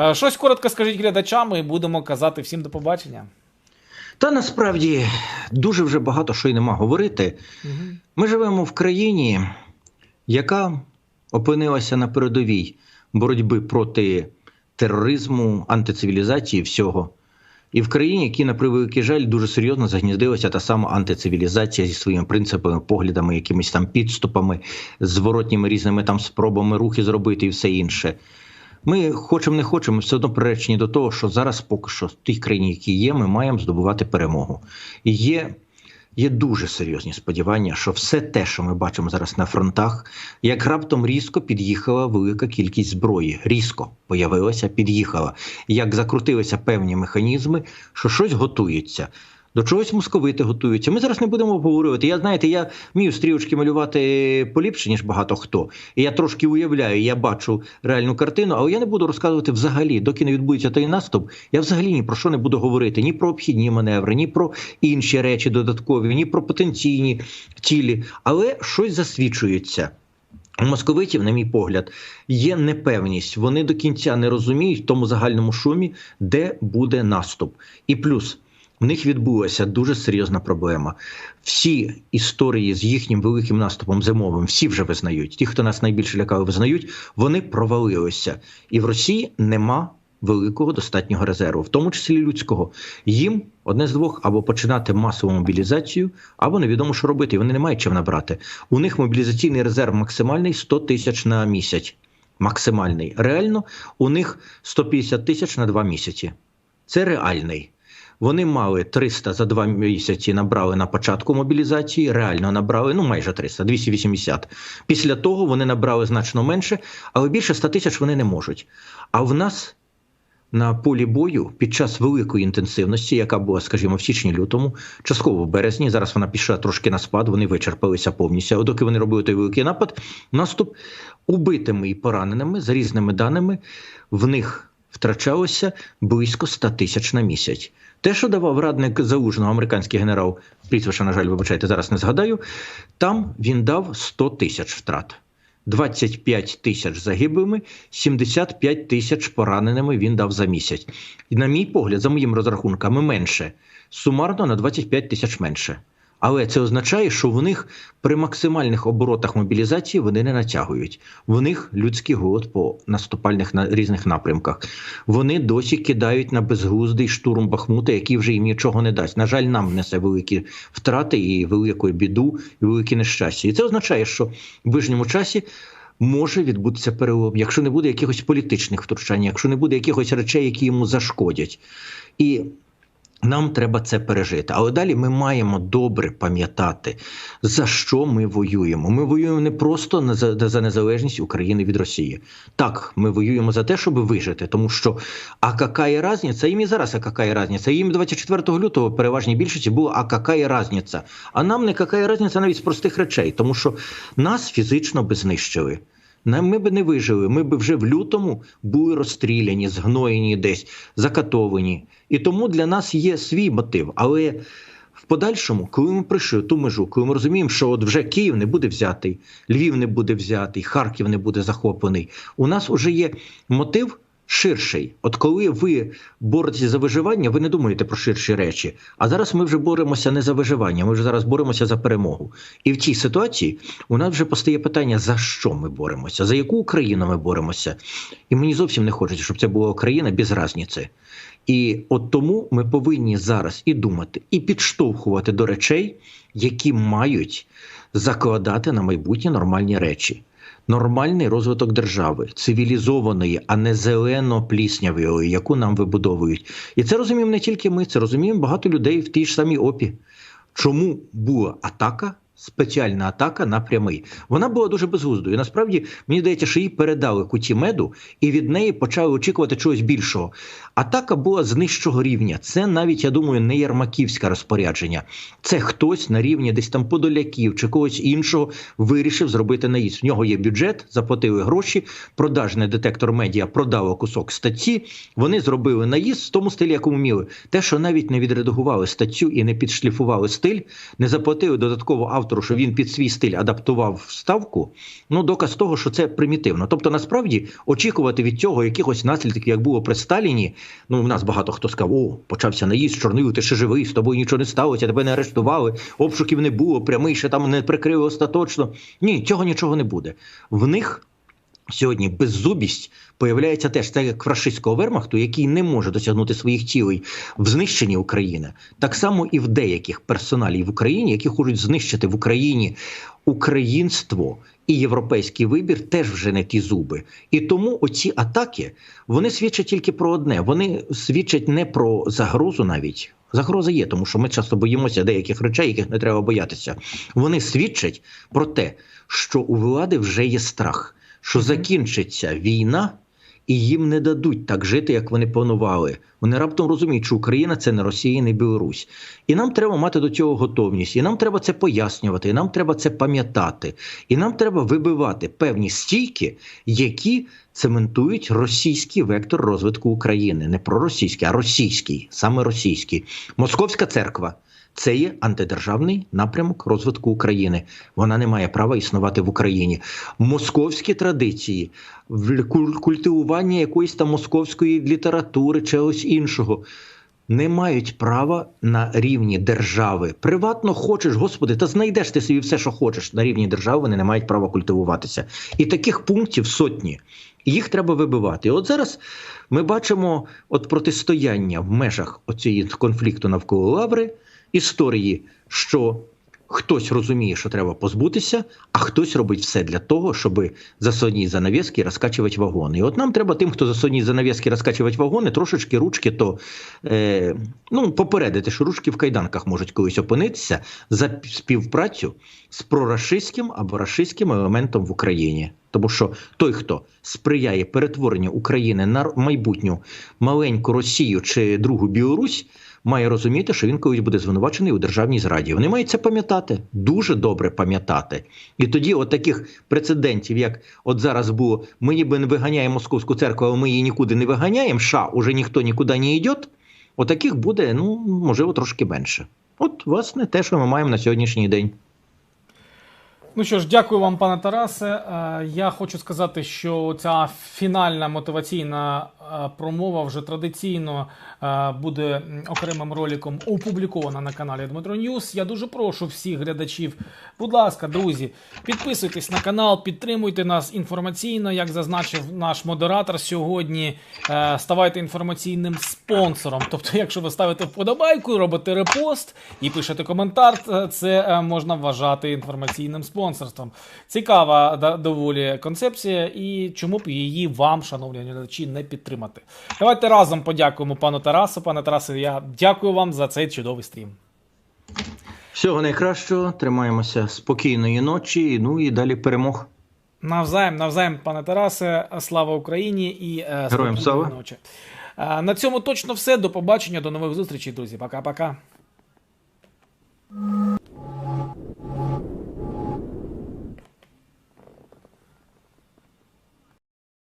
Е, Щось коротко скажіть глядачам, і будемо казати всім до побачення. Та насправді дуже вже багато що й нема говорити. Ми живемо в країні, яка опинилася на передовій боротьби проти тероризму, антицивілізації всього. І в країні, які, на превеликий жаль, дуже серйозно загніздилася та сама антицивілізація зі своїми принципами, поглядами, якимись там підступами, зворотніми різними там спробами рухи зробити і все інше. Ми хочемо не хочемо, все одно приречені до того, що зараз поки що в тій країні, які є, ми маємо здобувати перемогу. І є, є дуже серйозні сподівання, що все те, що ми бачимо зараз на фронтах, як раптом різко під'їхала велика кількість зброї. Різко появилася, під'їхала. Як закрутилися певні механізми, що щось готується. До чогось московити готуються. Ми зараз не будемо обговорювати. Я знаєте, я вмію стрілочки малювати поліпше, ніж багато хто. І я трошки уявляю, я бачу реальну картину, але я не буду розказувати взагалі, доки не відбудеться той наступ. Я взагалі ні про що не буду говорити: ні про обхідні маневри, ні про інші речі додаткові, ні про потенційні цілі. Але щось засвідчується. У московитів, на мій погляд, є непевність. Вони до кінця не розуміють в тому загальному шумі, де буде наступ. І плюс в них відбулася дуже серйозна проблема. Всі історії з їхнім великим наступом зимовим, всі вже визнають. Ті, хто нас найбільше лякали, визнають, вони провалилися. І в Росії нема великого достатнього резерву, в тому числі людського. Їм одне з двох або починати масову мобілізацію, або невідомо, що робити. І Вони не мають чим набрати. У них мобілізаційний резерв максимальний 100 тисяч на місяць. Максимальний. Реально, у них 150 тисяч на два місяці. Це реальний. Вони мали 300 за два місяці набрали на початку мобілізації, реально набрали ну майже 300, 280. Після того вони набрали значно менше, але більше 100 тисяч вони не можуть. А в нас на полі бою під час великої інтенсивності, яка була, скажімо, в січні-лютому, частково в березні, зараз вона пішла трошки на спад, вони вичерпалися повністю. А доки вони робили той великий напад, наступ убитими і пораненими за різними даними в них втрачалося близько 100 тисяч на місяць. Те, що давав радник залужного американський генерал, прізвище, на жаль, вибачайте, зараз не згадаю. Там він дав 100 тисяч втрат. 25 тисяч загиблими, 75 тисяч пораненими він дав за місяць. І, на мій погляд, за моїми розрахунками, менше. Сумарно на 25 тисяч менше. Але це означає, що в них при максимальних оборотах мобілізації вони не натягують. В них людський голод по наступальних на різних напрямках. Вони досі кидають на безглуздий штурм Бахмута, який вже їм нічого не дасть. На жаль, нам несе великі втрати і велику біду, і великі нещастя. І це означає, що в ближньому часі. Може відбутися перелом, якщо не буде якихось політичних втручань, якщо не буде якихось речей, які йому зашкодять. І нам треба це пережити. Але далі ми маємо добре пам'ятати, за що ми воюємо. Ми воюємо не просто за, за незалежність України від Росії. Так, ми воюємо за те, щоб вижити, тому що а какая різниця? Їм і зараз а какая різниця? Їм 24 лютого переважній більшості було а какая різниця? А нам не какая різниця навіть з простих речей, тому що нас фізично би знищили. Нам ми б не вижили. Ми б вже в лютому були розстріляні, згноєні десь, закатовані. І тому для нас є свій мотив. Але в подальшому, коли ми прийшли ту межу, коли ми розуміємо, що от вже Київ не буде взятий, Львів не буде взятий, Харків не буде захоплений, у нас вже є мотив. Ширший, от коли ви боретеся за виживання, ви не думаєте про ширші речі. А зараз ми вже боремося не за виживання, ми вже зараз боремося за перемогу. І в цій ситуації у нас вже постає питання: за що ми боремося, за яку Україну ми боремося. І мені зовсім не хочеться, щоб це була Україна без разниці. І от тому ми повинні зараз і думати, і підштовхувати до речей, які мають закладати на майбутнє нормальні речі. Нормальний розвиток держави, цивілізованої, а не зелено-пліснявої, яку нам вибудовують. І це розуміємо не тільки ми, це розуміємо багато людей в тій ж самій опі. Чому була атака? Спеціальна атака на прямий. Вона була дуже безглуздою. Насправді, мені здається, що їй передали куті меду, і від неї почали очікувати чогось більшого. Атака була з нижчого рівня. Це навіть, я думаю, не ярмаківське розпорядження. Це хтось на рівні десь там подоляків чи когось іншого вирішив зробити наїзд. В нього є бюджет, заплатили гроші, продажний детектор медіа продало кусок статті. Вони зробили наїзд в тому стилі, якому вміли. Те, що навіть не відредагували статтю і не підшліфували стиль, не заплатили додатково автору автору, що він під свій стиль адаптував вставку, ну доказ того, що це примітивно. Тобто, насправді очікувати від цього якихось наслідків, як було при Сталіні. Ну, в нас багато хто сказав: о, почався наїзд, чорнив, ти ще живий, з тобою нічого не сталося, тебе не арештували, обшуків не було, прямий ще там не прикрили остаточно. Ні, цього нічого не буде. В них Сьогодні беззубість появляється теж так як фашистського вермахту, який не може досягнути своїх цілей в знищенні України, так само і в деяких персоналів в Україні, які хочуть знищити в Україні українство і європейський вибір, теж вже не ті зуби. І тому оці атаки вони свідчать тільки про одне: вони свідчать не про загрозу навіть. Загроза є, тому що ми часто боїмося деяких речей, яких не треба боятися. Вони свідчать про те, що у влади вже є страх що закінчиться війна, і їм не дадуть так жити, як вони планували. Вони раптом розуміють, що Україна це не Росія, не Білорусь. І нам треба мати до цього готовність, і нам треба це пояснювати, і нам треба це пам'ятати, і нам треба вибивати певні стійки, які цементують російський вектор розвитку України. Не проросійський, а російський, саме російський. Московська церква. Це є антидержавний напрямок розвитку України. Вона не має права існувати в Україні. Московські традиції, культивування якоїсь там московської літератури, чогось іншого. Не мають права на рівні держави. Приватно хочеш, господи, та знайдеш ти собі все, що хочеш. На рівні держави вони не мають права культивуватися. І таких пунктів сотні. Їх треба вибивати. І от зараз ми бачимо от протистояння в межах оцієї конфлікту навколо Лаври історії, що хтось розуміє, що треба позбутися, а хтось робить все для того, щоб за сонні занавіски розкачувати вагони. І от нам треба тим, хто за сонні занавіски розкачувати вагони, трошечки ручки, то е, ну, попередити, що ручки в кайданках можуть колись опинитися за співпрацю з прорашистським або рашистським елементом в Україні. Тому що той, хто сприяє перетворенню України на майбутню маленьку Росію чи другу Білорусь має розуміти, що він колись буде звинувачений у державній зраді. Вони мають це пам'ятати, дуже добре пам'ятати. І тоді, от таких прецедентів, як от зараз було, ми ніби не виганяємо московську церкву, але ми її нікуди не виганяємо. США уже ніхто нікуди не йде. Отаких буде, ну можливо, трошки менше. От, власне, те, що ми маємо на сьогоднішній день. Ну що ж, дякую вам, пане Тарасе. Е, я хочу сказати, що ця фінальна мотиваційна промова вже традиційно е, буде окремим роликом опублікована на каналі Дмитро Ньюс. Я дуже прошу всіх глядачів, будь ласка, друзі, підписуйтесь на канал, підтримуйте нас інформаційно, як зазначив наш модератор сьогодні. Ставайте інформаційним спонсором. Тобто, якщо ви ставите вподобайку, робите репост і пишете коментар, це можна вважати інформаційним спонсорством. Цікава доволі концепція, і чому б її вам, шановні глядачі, не підтримати. Давайте разом подякуємо пану Тарасу. Пане Тарасе, я дякую вам за цей чудовий стрім. Всього найкращого, тримаємося спокійної ночі, ну і далі перемог. Навзаєм, навзаєм, пане Тарасе, слава Україні і е, Героям слава. ночі. Е, на цьому точно все. До побачення, до нових зустрічей, друзі. Пока-пока.